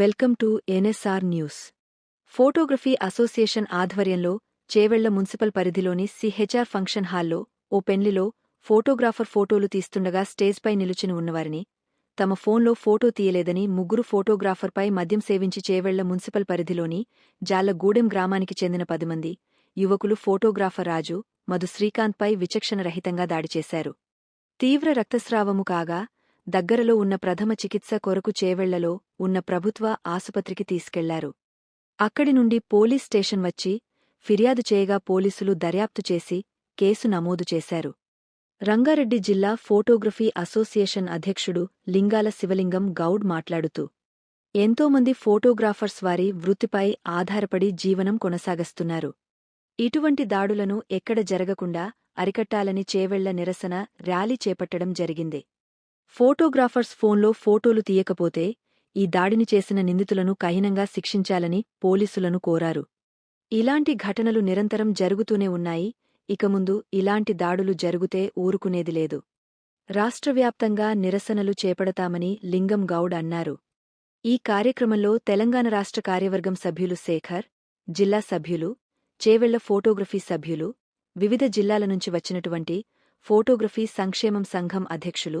Welcome to NSR news. Photography association ఆధ్వర్యంలో Chevella municipal పరిధిలోని CHR function హాల్లో ఓ పెండ్లిలో ఫోటోగ్రాఫర్ ఫోటోలు తీస్తుండగా స్టేజ్పై నిలుచుని ఉన్నవారిని తమ ఫోన్లో ఫోటో తీయలేదని ముగ్గురు ఫోటోగ్రాఫర్పై మద్యం సేవించి చేవెళ్ళ మున్సిపల్ పరిధిలోని జాలగూడెం గ్రామానికి చెందిన పది మంది యువకులు ఫోటోగ్రాఫర్ రాజు మధు శ్రీకాంత్పై విచక్షణరహితంగా దాడి చేశారు. తీవ్ర రక్తస్రావము కాగా దగ్గరలో ఉన్న ప్రథమ చికిత్స కొరకు చేవెళ్ళలో ఉన్న ప్రభుత్వ ఆసుపత్రికి తీసుకెళ్ళారు. అక్కడి నుండి పోలీస్ స్టేషన్ వచ్చి ఫిర్యాదు చేయగా పోలీసులు దర్యాప్తు చేసి కేసు నమోదు చేశారు. రంగారెడ్డి జిల్లా ఫోటోగ్రఫీ అసోసియేషన్ అధ్యక్షుడు లింగాల శివలింగం గౌడ్ మాట్లాడుతూ ఎంతోమంది ఫోటోగ్రాఫర్స్ వారి వృత్తిపై ఆధారపడి జీవనం కొనసాగస్తున్నారు. ఇటువంటి దాడులను ఎక్కడ జరగకుండా అరికట్టాలని చేవెళ్ళ నిరసన ర్యాలీ చేపట్టడం జరిగింది. ఫోటోగ్రాఫర్స్ ఫోన్లో ఫోటోలు తీయకపోతే ఈ దాడిని చేసిన నిందితులను కఠినంగా శిక్షించాలని పోలీసులను కోరారు. ఇలాంటి ఘటనలు నిరంతరం జరుగుతూనే ఉన్నాయి. ఇక ముందు ఇలాంటి దాడులు జరుగుతే ఊరుకునేది లేదు. రాష్ట్రవ్యాప్తంగా నిరసనలు చేపడతామని లింగం గౌడ్ అన్నారు. ఈ కార్యక్రమంలో తెలంగాణ రాష్ట్ర కార్యవర్గం సభ్యులు శేఖర్ జిల్లా సభ్యులు చేవెళ్ళ ఫోటోగ్రఫీ సభ్యులు వివిధ జిల్లాల నుంచి వచ్చినటువంటి ఫోటోగ్రఫీ సంక్షేమం సంఘం అధ్యక్షులు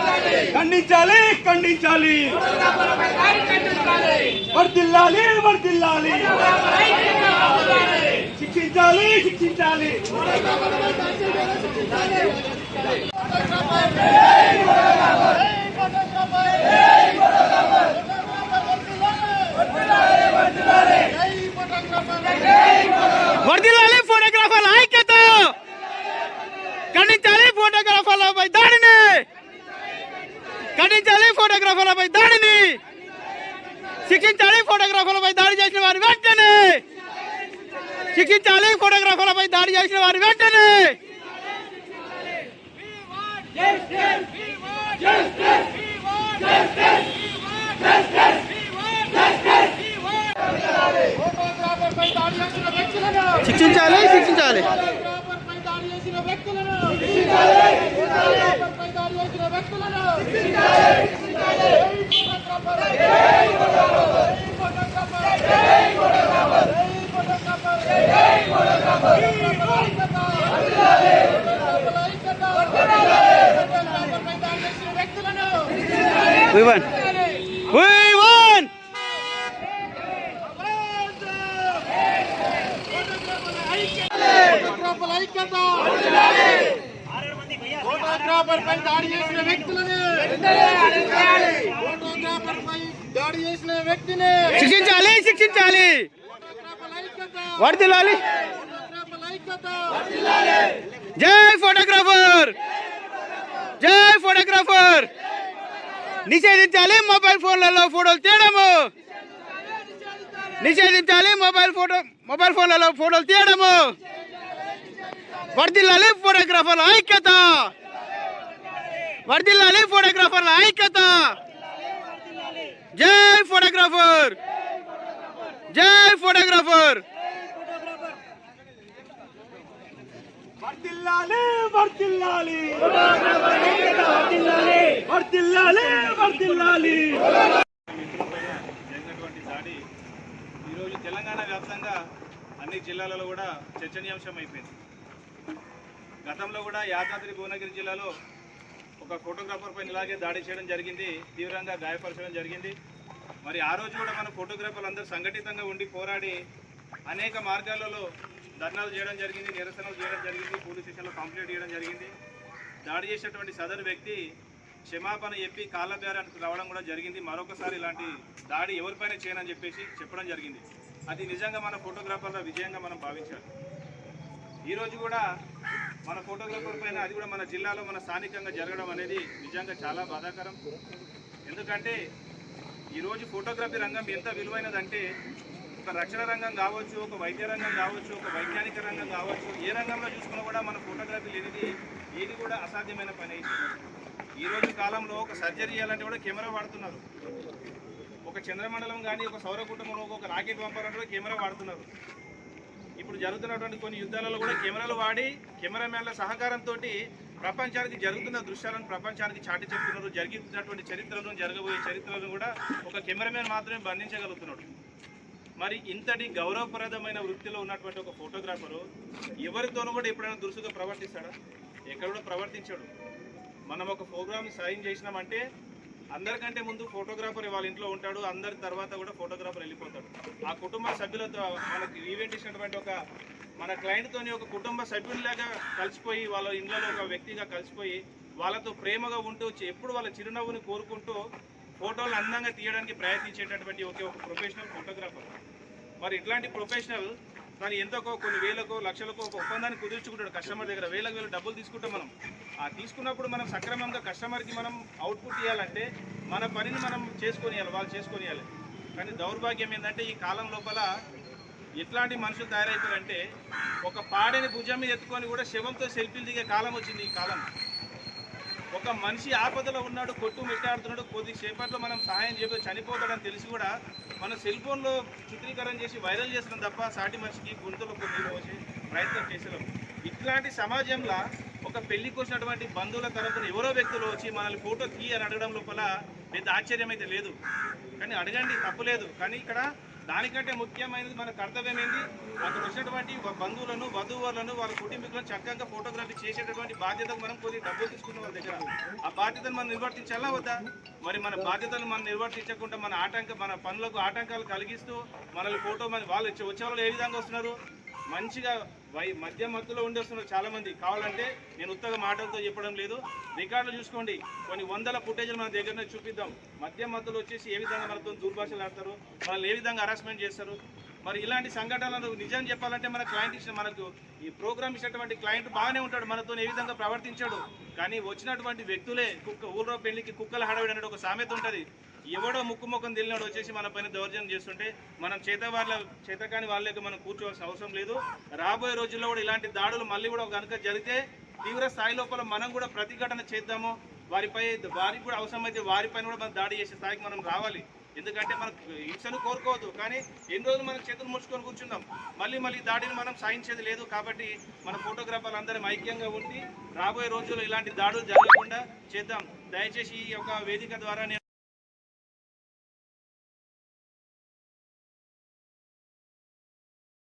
ఫోటోగ్రాఫర్లపై దాడిని. జై ఫోటోగ్రాఫర్. ఫోటోగ్రాఫర్ ఐక్యత. వర్ధిల్లాలి. ఫోటోగ్రాఫర్ ఖండించాలి ఖండించాలి ఖండించాలి ఖండించాలి వర్దిల్లాలి వర్దిల్లాలి శిక్షించాలి శిక్షించాలి వర్దిల్లాలి ఫోటోగ్రాఫర్ల ఐక్యత ఖండించాలి ఫోటోగ్రాఫర్లపై దాడిని ఖండించాలి ఫోటోగ్రాఫర్లపై దాడిని. శిక్షించాలి ఫోటోగ్రాఫర్లపై దాడి చేసిన వారి వెంటనే. శిక్షించాలి ఫోటోగ్రాఫర్లపై దాడి చేసిన వారి వెంటనే. శిక్షించాలి శిక్షించాలి. We won. We won. Photographer పై దాడి చేసిన వ్యక్తులని! ఫోటోగ్రాఫర్ పై దాడి చేసిన వ్యక్తిని! శిక్షించాలి శిక్షించాలి! ఫోటోగ్రాఫర్ ఫోటోగ్రాఫర్ ఐక్యత! జై ఫోటోగ్రాఫర్! జై ఫోటోగ్రాఫర్! నిషేధించాలి మొబైల్ ఫోన్లలో ఫోటోలు తీయడము! నిషేధించాలి మొబైల్ ఫోటో మొబైల్ ఫోన్లలో ఫోటోలు తీయడము! వర్దిల్లాలి ఫోటోగ్రాఫర్ల ఐక్యత! వర్దిల్లాలి ఫోటోగ్రాఫర్ల ఐక్యత. జై ఫోటోగ్రాఫర్. జై ఫోటోగ్రాఫర్. వర్దిల్లాలి వర్దిల్లాలి. వర్దిల్లాలి వర్దిల్లాలి. జరిగినటువంటి దాడి ఈరోజు తెలంగాణ వ్యాప్తంగా అన్ని జిల్లాలలో కూడా చర్చనీయాంశం అయిపోయింది. గతంలో కూడా యాదాద్రి భువనగిరి జిల్లాలో ఒక ఫోటోగ్రాఫర్ పైన ఇలాగే దాడి చేయడం జరిగింది తీవ్రంగా గాయపరచడం జరిగింది. మరి ఆ రోజు కూడా మన ఫోటోగ్రాఫర్లు అందరూ సంఘటితంగా ఉండి పోరాడి అనేక మార్గాలలో ధర్నాలు చేయడం జరిగింది నిరసనలు చేయడం జరిగింది పోలీస్ స్టేషన్లో కంప్లైంట్ చేయడం జరిగింది. దాడి చేసినటువంటి సదరు వ్యక్తి క్షమాపణ చెప్పి కాళ్ళబేరానికి రావడం కూడా జరిగింది. మరొకసారి ఇలాంటి దాడి ఎవరిపైన చేయనని చెప్పేసి చెప్పడం జరిగింది. అది నిజంగా మన ఫోటోగ్రాఫర్ల విజయంగా మనం భావించాలి. ఈరోజు కూడా మన ఫోటోగ్రాఫర్ పైన అది కూడా మన జిల్లాలో మన స్థానికంగా జరగడం అనేది నిజంగా చాలా బాధాకరం. ఎందుకంటే ఈరోజు ఫోటోగ్రఫీ రంగం ఎంత విలువైనదంటే ఒక రక్షణ రంగం కావచ్చు ఒక వైద్య రంగం కావచ్చు ఒక వైజ్ఞానిక రంగం కావచ్చు ఏ రంగంలో చూసుకున్నా కూడా మన ఫోటోగ్రఫీ లేనిది ఏది కూడా అసాధ్యమైన పని అయితే ఈ రోజు కాలంలో ఒక సర్జరీ చేయాలంటే కూడా కెమెరా వాడుతున్నారు. ఒక చంద్రమండలం కానీ ఒక సౌర కుటుంబంలో ఒక రాకెట్ పంపాలంటే కూడా కెమెరా వాడుతున్నారు. ఇప్పుడు జరుగుతున్నటువంటి కొన్ని యుద్ధాలలో కూడా కెమెరాలు వాడి కెమెరామ్యాన్ల సహకారంతో ప్రపంచానికి జరుగుతున్న దృశ్యాలను ప్రపంచానికి చాటి చెప్తున్నారు. జరిగినటువంటి చరిత్రలను జరగబోయే చరిత్రలను కూడా ఒక కెమెరామెన్ మాత్రమే బంధించగలుగుతున్నాడు. మరి ఇంతటి గౌరవప్రదమైన వృత్తిలో ఉన్నటువంటి ఒక ఫోటోగ్రాఫరు ఎవరితోనూ కూడా ఎప్పుడైనా దురుసుగా ప్రవర్తిస్తాడా? ఎక్కడ కూడా ప్రవర్తించాడు. మనం ఒక ప్రోగ్రామ్ సైన్ చేసినామంటే అందరికంటే ముందు ఫోటోగ్రాఫర్ వాళ్ళ ఇంట్లో ఉంటాడు అందరి తర్వాత కూడా ఫోటోగ్రాఫర్ వెళ్ళిపోతాడు. ఆ కుటుంబ సభ్యులతో మనకి ఈవెంట్ ఇచ్చినటువంటి ఒక మన క్లయింట్తోని ఒక కుటుంబ సభ్యునిలాగా కలిసిపోయి వాళ్ళ ఇంట్లో ఒక వ్యక్తిగా కలిసిపోయి వాళ్ళతో ప్రేమగా ఉంటూ ఎప్పుడు వాళ్ళ చిరునవ్వుని కోరుకుంటూ ఫోటోలు అందంగా తీయడానికి ప్రయత్నించేటటువంటి ఒకే ఒక ప్రొఫెషనల్ ఫోటోగ్రాఫర్. మరి ఇట్లాంటి ప్రొఫెషనల్ కానీ ఎంతో కొన్ని వేలకో లక్షలకో ఒక ఒప్పందాన్ని కుదుర్చుకుంటాడు కస్టమర్ దగ్గర. వేలకు వేలు డబ్బులు తీసుకుంటాం మనం. ఆ తీసుకున్నప్పుడు మనం సక్రమంగా కస్టమర్కి మనం అవుట్పుట్ ఇవ్వాలంటే మన పనిని మనం చేసుకొని ఇవ్వాలి వాళ్ళు చేసుకొని ఇవ్వాలి కానీ దౌర్భాగ్యం ఏంటంటే ఈ కాలం లోపల ఎట్లాంటి మనుషులు తయారవుతారంటే ఒక పాడని భుజం మీద ఎత్తుకొని కూడా శవంతో సెల్ఫీలు దిగే కాలం వచ్చింది ఈ కాలం. ఒక మనిషి ఆపదలో ఉన్నాడు కొట్టు మిట్టాడుతున్నాడు కొద్దిసేపట్లో మనం సహాయం చేయబో చనిపోతాడని తెలిసి కూడా మన సెల్ ఫోన్లో చిత్రీకరణ చేసి వైరల్ చేస్తున్నాం తప్ప సాటి మనిషికి గుంతలో కొన్ని పోసి ప్రయత్నం చేసేదాం ఇట్లాంటి సమాజంలో ఒక పెళ్ళికి వచ్చినటువంటి బంధువుల తరపున ఎవరో వ్యక్తులు వచ్చి మనల్ని ఫోటో తీ అని అడగడం లోపల పెద్ద ఆశ్చర్యం అయితే లేదు. కానీ అడగండి తప్పులేదు కానీ ఇక్కడ దానికంటే ముఖ్యమైనది మన కర్తవ్యం ఏంటి అక్కడ వచ్చినటువంటి బంధువులను బంధువులను వధువులను వాళ్ళ కుటుంబీకులను చక్కగా ఫోటోగ్రఫీ చేసేటటువంటి బాధ్యత మనం కొద్ది డబ్బులు తీసుకున్న వాళ్ళ దగ్గర. ఆ బాధ్యతను మనం నిర్వర్తించాలా వద్దా? మరి మన బాధ్యతను మనం నిర్వర్తించకుండా మన ఆటంక మన పనులకు ఆటంకాలు కలిగిస్తూ మనల్ని ఫోటో మన వాళ్ళు వచ్చే వాళ్ళు ఏ విధంగా వస్తున్నారు? మంచిగా వై మధ్య మత్తులో ఉండేస్తున్నారు చాలామంది. కావాలంటే నేను ఉత్తగా మాటలతో చెప్పడం లేదు. రికార్డులు చూసుకోండి. కొన్ని వందల ఫుటేజ్లు మన దగ్గర చూపిద్దాం. మధ్య మత్తులు వచ్చేసి ఏ విధంగా మనతో దుర్భాషలు ఆడతారు? వాళ్ళు ఏ విధంగా హరాస్మెంట్ చేస్తారు? మరి ఇలాంటి సంఘటనలు నిజం చెప్పాలంటే మన క్లయింట్ ఇచ్చిన మనకు ఈ ప్రోగ్రామ్ ఇచ్చినటువంటి క్లయింట్ బాగానే ఉంటాడు. మనతో ఏ విధంగా ప్రవర్తించాడు? కానీ వచ్చినటువంటి వ్యక్తులే కుక్క ఊళ్ళో పెళ్ళికి కుక్కల హడవిడి అనేది ఒక సామెత ఉంటుంది. ఎవడో ముక్కు ముఖం తెలినాడు వచ్చేసి మన పైన దౌర్జన్యం చేస్తుంటే మనం చేత వాళ్ళ చేతకాని వాళ్ళకి మనం కూర్చోవాల్సిన అవసరం లేదు. రాబోయే రోజుల్లో కూడా ఇలాంటి దాడులు మళ్ళీ కూడా కనుక జరిగితే తీవ్ర స్థాయి లోపల మనం కూడా ప్రతిఘటన చేద్దాము. వారిపై వారికి కూడా అవసరమైతే వారిపైన కూడా మనం దాడి చేసే స్థాయికి మనం రావాలి. ఎందుకంటే మనం హింసను కోరుకోవద్దు. కానీ ఎన్ని రోజులు మనం చేతులు ముడుచుకొని కూర్చుందాం మళ్ళీ మళ్ళీ దాడిని మనం సాధించేది లేదు కాబట్టి మన ఫోటోగ్రాఫర్లు అందరం ఐక్యంగా ఉండి రాబోయే రోజుల్లో ఇలాంటి దాడులు జరగకుండా చేద్దాం. దయచేసి ఈ యొక్క వేదిక ద్వారా